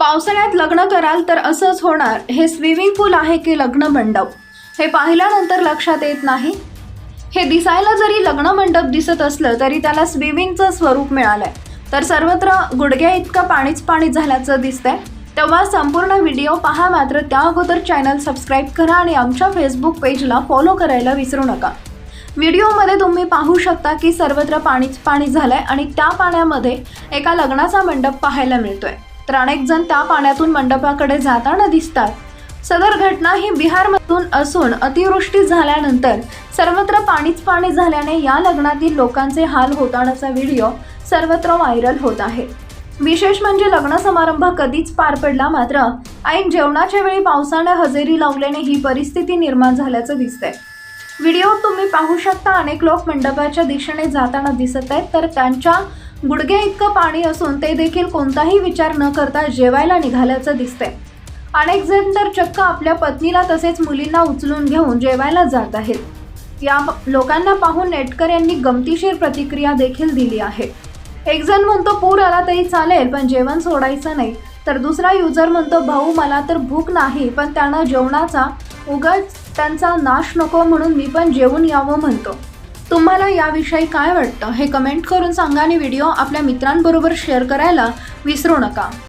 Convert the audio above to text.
पावसाळ्यात लग्न कराल तर असंच होणार. हे स्विमिंग पूल आहे की लग्न मंडप हे पाहिल्यानंतर लक्षात येत नाही. हे दिसायला जरी लग्न मंडप दिसत असलं तरी त्याला स्विमिंगचं स्वरूप मिळालंय. तर सर्वत्र गुडघ्या इतकं पाणीच पाणी झाल्याचं दिसतंय. तेव्हा संपूर्ण व्हिडिओ पहा मात्र त्या अगोदर चॅनल सबस्क्राईब करा आणि आमच्या फेसबुक पेजला फॉलो करायला विसरू नका. व्हिडिओमध्ये तुम्ही पाहू शकता की सर्वत्र पाणीच पाणी झालंय आणि त्या पाण्यामध्ये एका लग्नाचा मंडप पाहायला मिळतोय. तर अनेक जण त्या पाण्यातून मंडपाकडे जाताना दिसतात. सदर घटना ही बिहारमधून असून अतिवृष्टी झाल्यानंतर सर्वत्र पाणीच पाणी झाल्याने या लग्नातील लोकांचे हाल होतानाचा व्हिडिओ सर्वत्र व्हायरल होत आहे. विशेष म्हणजे लग्न समारंभ कधीच पार पडला मात्र ऐन जेवणाच्या वेळी पावसाने हजेरी लावल्याने ही परिस्थिती निर्माण झाल्याचं दिसतंय. व्हिडिओ तुम्ही पाहू शकता अनेक लोक मंडपाच्या दिशेने जाताना दिसत आहेत तर त्यांच्या गुडघे इतकं पाणी असून ते देखील कोणताही विचार न करता जेवायला निघाल्याचं दिसतंय. अनेक जण तर चक्क आपल्या पत्नीला तसेच मुलींना उचलून घेऊन जेवायला जात आहेत. या लोकांना पाहून नेटकर यांनी गमतीशीर प्रतिक्रिया देखील दिली आहे. एक जण म्हणतो पूर आला तरी चालेल पण जेवण सोडायचं नाही. तर दुसरा युजर म्हणतो भाऊ मला तर भूक नाही पण त्यांना जेवणाचा उगाच त्यांचा नाश नको म्हणून मी पण जेवून यावं म्हणतो. तुम्हाला याविषयी काय वाटतं हे कमेंट करून सांगा आणि व्हिडिओ आपल्या मित्रांबरोबर शेअर करायला विसरू नका.